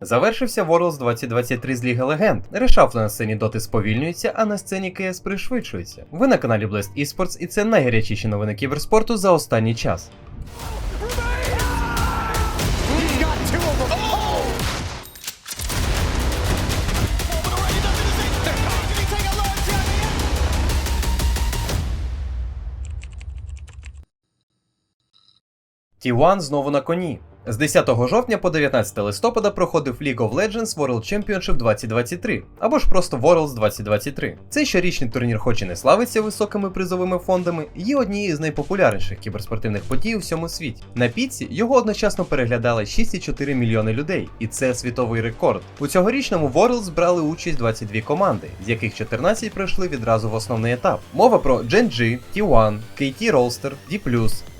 Завершився Worlds 2023 з Ліги Легенд. Решаф на сцені доти сповільнюється, а на сцені КС пришвидшується. Ви на каналі Blast Esports і це найгарячіші новини кіберспорту за останній час. He's got two of them. Oh! T1 знову на коні. З 10 жовтня по 19 листопада проходив League of Legends World Championship 2023, або ж просто Worlds 2023. Цей щорічний турнір, хоч і не славиться високими призовими фондами, є однією з найпопулярніших кіберспортивних подій у всьому світі. На піці його одночасно переглядали 6,4 мільйони людей, і це світовий рекорд. У цьогорічному Worlds брали участь 22 команди, з яких 14 пройшли відразу в основний етап. Мова про Gen G, T1, KT Rolster, D+,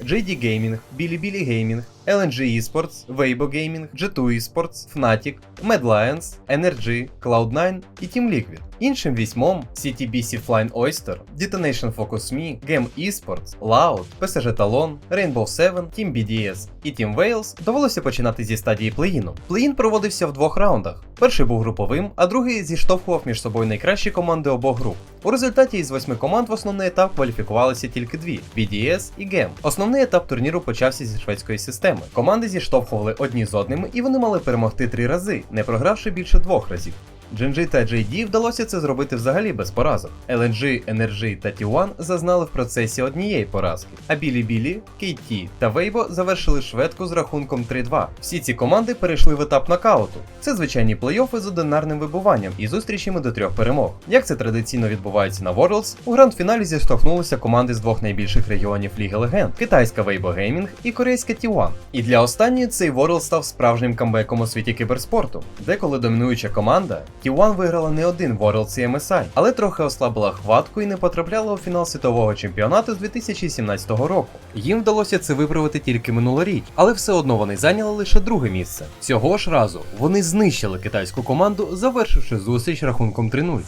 JD Gaming, Bilibili Gaming, LNG Esports, Weibo Gaming, G2 Esports, Fnatic, Mad Lions, NRG, Cloud9 і Team Liquid. Іншим вісьмом CTBC Flying Oyster, Detonation Focus Me, Game Esports, Loud, PSG Talon, Rainbow 7, Team BDS і Team Wales довелося починати зі стадії плей-іну. Плей-ін проводився в двох раундах. Перший був груповим, а другий зіштовхував між собою найкращі команди обох груп. У результаті із восьми команд в основний етап кваліфікувалися тільки дві BDS і GEM. Основний етап турніру почався зі шведської системи. Команди зіштовхували одні з одними і вони мали перемогти три рази, не програвши більше двох разів. GNG та JD вдалося це зробити взагалі без поразок. LNG, NRG та T1 зазнали в процесі однієї поразки, а Білі-Білі, KT та Weibo завершили шведку з рахунком 3-2. Всі ці команди перейшли в етап нокауту. Це звичайні плей-оффи з одинарним вибуванням і зустрічами до трьох перемог. Як це традиційно відбувається на Worlds, у гранд-фіналі зіштовхнулися команди з двох найбільших регіонів Ліги Легенд китайська Weibo Gaming і корейська T1. І для останньої цей Worlds став справжнім камбеком у світі кіберспорту, де коли домінуюча команда T1 виграла не один Worlds і MSI, але трохи ослабила хватку і не потрапляла у фінал світового чемпіонату з 2017 року. Їм вдалося це виправити тільки минулоріч, але все одно вони зайняли лише друге місце. Цього ж разу вони знищили китайську команду, завершивши зустріч рахунком 3-0.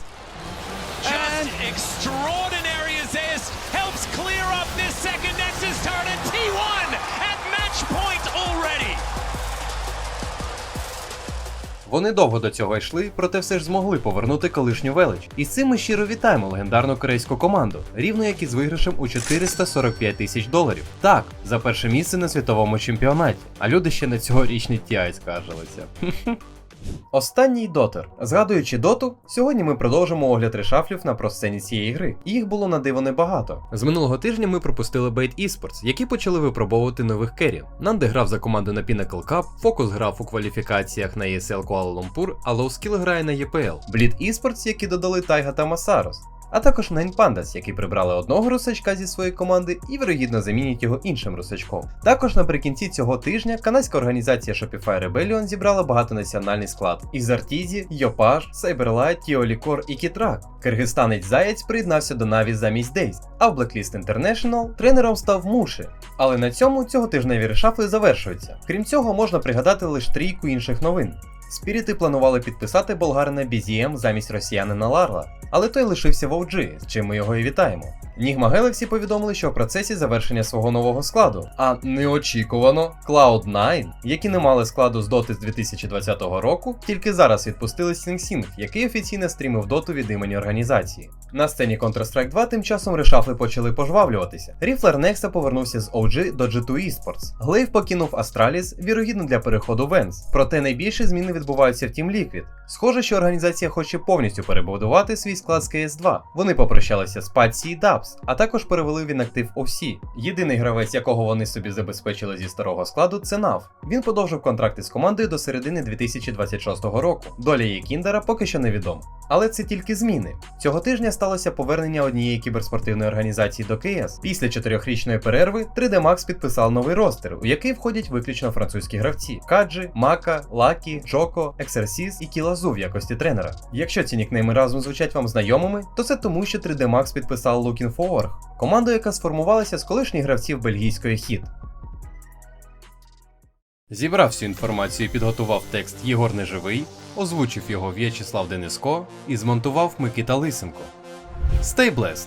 Вони довго до цього йшли, проте все ж змогли повернути колишню велич. І з цим ми щиро вітаємо легендарну корейську команду, рівно як і з виграшем у 445 тисяч доларів. Так, за перше місце на світовому чемпіонаті. А люди ще на цьогорічний TI скаржилися. Останній дотер. Згадуючи доту, сьогодні ми продовжимо огляд решафлів на просцені цієї гри. Їх було на диво небагато. З минулого тижня ми пропустили Bait Esports, які почали випробовувати нових керів. Нанде грав за команду на Pinnacle Cup, Фокус грав у кваліфікаціях на ESL Kuala Lumpur, а Лоускіл грає на EPL. Bleed Esports, які додали Тайга та Масарос. А також Nine Pandas, які прибрали одного русачка зі своєї команди і вирогідно замінять його іншим русачком. Також наприкінці цього тижня канадська організація Shopify Rebellion зібрала багатонаціональний склад із Артізі, Йопаж, Cyberlight, Тіолікор і Кітрак. Киргизстанець Заєць приєднався до Наві замість Дейс, а в Blacklist International тренером став Муши. Але на цьому цього тижневі решафли завершуються. Крім цього, можна пригадати лише трійку інших новин. Спіріти планували підписати болгарина Бізієм замість росіянина Ларла, але той лишився в OG, з чим ми його і вітаємо. Нігма Galaxy повідомили, що в процесі завершення свого нового складу, а неочікувано Cloud9, які не мали складу з доти з 2020 року, тільки зараз відпустили Sing Sing, який офіційно стрімив доту від імені організації. На сцені Counter-Strike 2 тим часом решафли почали пожвавлюватися. Ріфлер Некса повернувся з OG до G2 Esports. Глейв покинув Astralis, вірогідно для переходу в ENS. Проте найбільші зміни відбуваються в Team Liquid. Схоже, що організація хоче повністю перебудувати свій склад з CS2. Вони попрощалися з Patsy і Dubs, а також перевели в інактив OC. Єдиний гравець, якого вони собі забезпечили зі старого складу, це Нав. Він подовжив контракти з командою до середини 2026 року. Доля її кіндера поки що невідома. Але це тільки зміни. Цього тижня сталося повернення однієї кіберспортивної організації до КС. Після чотирьохрічної перерви 3D Max підписав новий ростер, у який входять виключно французькі гравці: Каджі, Мака, Лакі, Джоко, Ексерсіс і Кілазу в якості тренера. Якщо ці нікнейми разом звучать вам знайомими, то це тому, що 3D Max підписав Looking for команду, яка сформувалася з колишніх гравців бельгійської хіт. Зібрав всю інформацію підготував текст Єгор Неживий, озвучив його В'ячеслав Дениско і змонтував Микита Лисенко. Stay blessed!